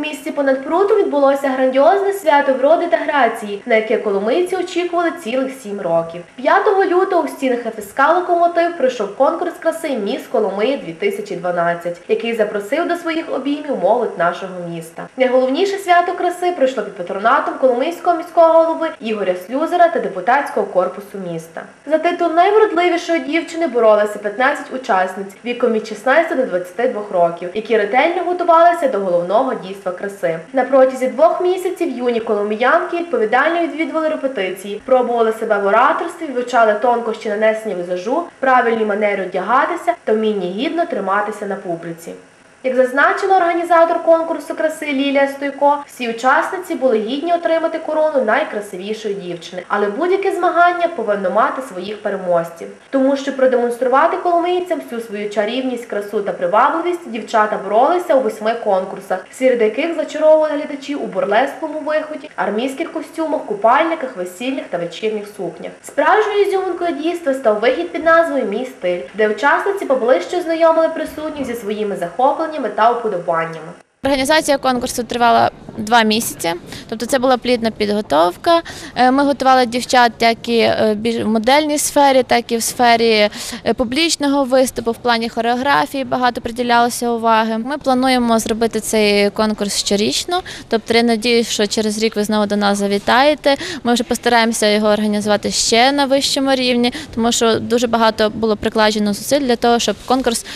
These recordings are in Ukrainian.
місті понад пруту відбулося грандіозне свято вроди та грації, на яке коломийці очікували цілих сім років. 5 лютого у стінах ФСК «Локомотив» пройшов конкурс краси Міс Коломиї 2012, який запросив до своїх обіймів молодь нашого міста. Найголовніше свято краси пройшло під патронатом Коломийського міського голови Ігоря Слюзера та депутатського корпусу міста. За титул найвродливішої дівчини боролися 15 учасниць віком від 16 до 22 років, які ретельно готувалися до головного дійства краси. На протязі двох місяців юні коломіянки відповідально відвідували репетиції, пробували себе в ораторстві, вивчали тонкощі нанесення візажу, правильні манери одягатися та вміння гідно триматися на публіці. Як зазначила організатор конкурсу краси Лілія Стойко, всі учасниці були гідні отримати корону найкрасивішої дівчини, але будь-яке змагання повинно мати своїх переможців. Тому що продемонструвати коломийцям всю свою чарівність, красу та привабливість дівчата боролися у восьми конкурсах, серед яких зачаровували глядачів у бурлесковому виході, армійських костюмах, купальниках, весільних та вечірніх сукнях. Справжньою зйомкою дійства став вихід під назвою Мій стиль, де учасниці поближче знайомили присутніх зі своїми захопленнями та уподобаннями. Організація конкурсу тривала два місяці, тобто це була плідна підготовка. Е, Ми готували дівчат як і е, в модельній сфері, так і в сфері е, публічного виступу. В плані хореографії багато приділялося уваги. Ми плануємо зробити цей конкурс щорічно. Тобто я надіюсь, що через рік ви знову до нас завітаєте. Ми вже постараємося його організувати ще на вищому рівні, тому що дуже багато було прикладено зусиль для того, щоб конкурс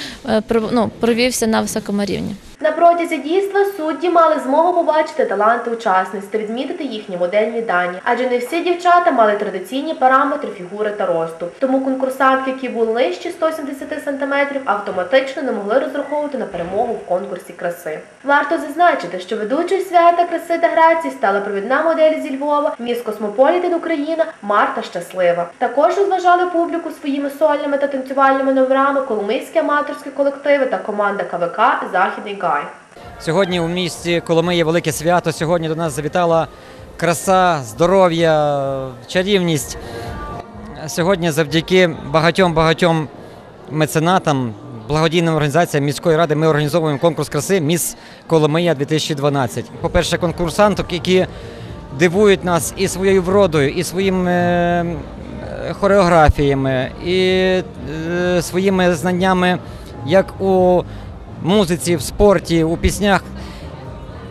ну, провівся на високому рівні. На протязі дійства судді мали змогу побачити таланти учасниць та відмітити їхні модельні дані, адже не всі дівчата мали традиційні параметри фігури та росту. Тому конкурсантки, які були нижчі 170 см, автоматично не могли розраховувати на перемогу в конкурсі краси. Варто зазначити, що ведучою свята краси та грації стала провідна модель зі Львова, міс Космополітен Україна Марта Щаслива. Також розважали публіку своїми сольними та танцювальними номерами коломийські аматорські колективи та команда КВК Західний Гай. Сьогодні у місті Коломиї велике свято. Сьогодні до нас завітала краса, здоров'я, чарівність. Сьогодні завдяки багатьом-багатьом меценатам, благодійним організаціям міської ради ми організовуємо конкурс краси Міс Коломия 2012. По-перше, конкурсанток, які дивують нас і своєю вродою, і своїми е, хореографіями, і е, своїми знаннями як у музиці, в спорті, у піснях.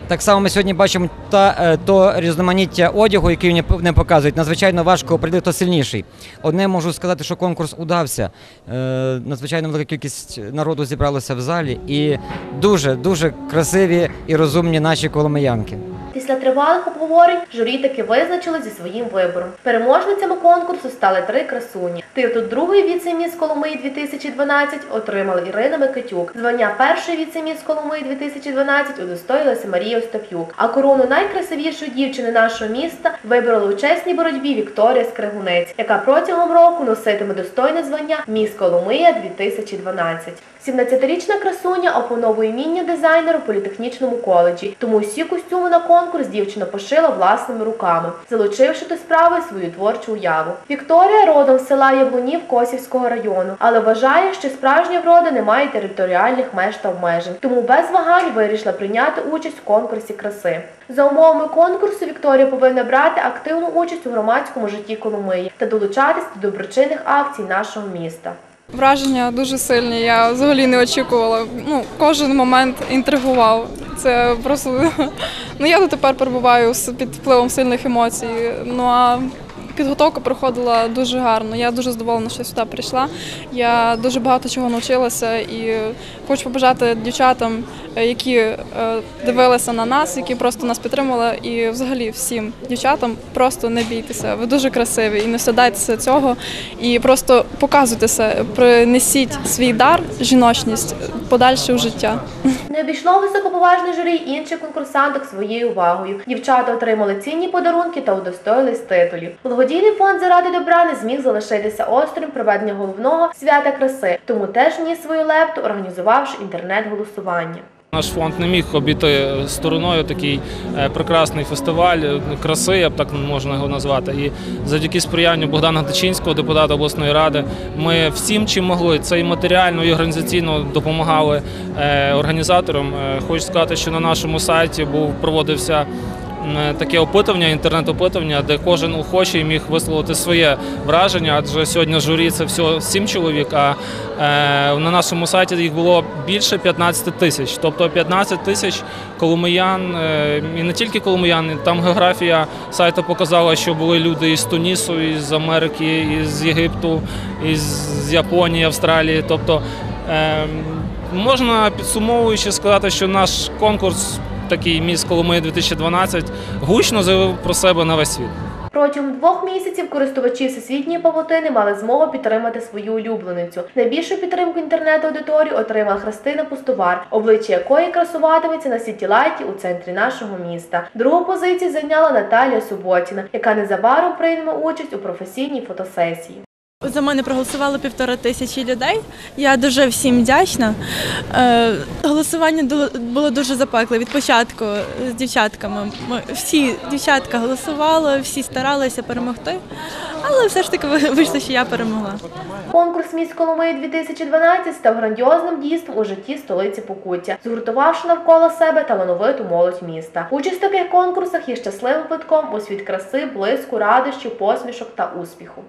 Так само ми сьогодні бачимо та, е, то різноманіття одягу, який не показують. Надзвичайно важко определити, хто сильніший. Одне можу сказати, що конкурс удався. Е, Надзвичайно велика кількість народу зібралася в залі, і дуже дуже красиві і розумні наші коломиянки. Після тривалих обговорень журі таки визначили зі своїм вибором. Переможницями конкурсу стали три красуні. Титул другої віце-міс Коломиї 2012 отримала Ірина Микитюк. Звання першої віце-міс Коломиї 2012 удостоїлася Марія Остап'юк. А корону найкрасивішої дівчини нашого міста вибрала у чесній боротьбі Вікторія Скригунець, яка протягом року носитиме достойне звання Міс Коломия 2012. 17-річна красуня опановує вміння дизайнера у політехнічному коледжі, тому усі костюми на конкурс дівчина пошила власними руками, залучивши до справи свою творчу уяву. Вікторія родом з села Яблунів Косівського району, але вважає, що справжня врода не має територіальних меж та обмежень, тому без вагань вирішила прийняти участь в конкурсі краси. За умовами конкурсу Вікторія повинна брати активну участь у громадському житті Коломиї та долучатись до доброчинних акцій нашого міста. Враження дуже сильні. Я взагалі не очікувала. Ну, кожен момент інтригував. Це просто ну я дотепер перебуваю під впливом сильних емоцій. Ну а підготовка проходила дуже гарно. Я дуже задоволена, що я сюди прийшла. Я дуже багато чого навчилася і хочу побажати дівчатам, які е, дивилися на нас, які просто нас підтримували, і взагалі всім дівчатам просто не бійтеся. Ви дуже красиві і не встидайтеся цього. І просто показуйтеся, принесіть свій дар, жіночність подальше в життя. Не обійшло високоповажне журі інших конкурсанток своєю увагою. Дівчата отримали цінні подарунки та удостоїлись титулів. Благодійний фонд заради добра не зміг залишитися осторонь проведення головного свята краси, тому теж вніс свою лепту, організувавши інтернет-голосування. Наш фонд не міг обійти стороною такий е, прекрасний фестиваль е, краси, я б так можна його назвати. І завдяки сприянню Богдана Гатичинського, депутата обласної ради, ми всім, чим могли, це і матеріально, і організаційно допомагали е, організаторам. Хочу сказати, що на нашому сайті був проводився. М, Таке опитування, інтернет-опитування, де кожен охочий міг висловити своє враження, адже сьогодні журі це всього сім чоловік, а е, на нашому сайті їх було більше 15 тисяч. Тобто 15 тисяч коломиян, е, і не тільки коломиян, там географія сайту показала, що були люди із Тунісу, із Америки, із Єгипту, із Японії, Австралії. Тобто е, можна підсумовуючи сказати, що наш конкурс. Такий міс Коломиї 2012 гучно заявив про себе на весь світ. Протягом двох місяців користувачі всесвітньої павутини мали змогу підтримати свою улюбленицю. Найбільшу підтримку інтернет-аудиторії отримала Христина Пустовар, обличчя якої красуватиметься на сітілайті у центрі нашого міста. Другу позицію зайняла Наталія Суботіна, яка незабаром прийме участь у професійній фотосесії. За мене проголосувало півтора тисячі людей. Я дуже всім вдячна. Е, Голосування було дуже запекле від початку з дівчатками. Всі дівчатка голосували, всі старалися перемогти, але все ж таки ви- вийшло, що я перемогла. Конкурс «Міс Коломиї 2012 став грандіозним дійством у житті столиці Покуття, згуртувавши навколо себе талановиту молодь міста. Участь в таких конкурсах є щасливим витком у світ краси, блиску, радощів, посмішок та успіху.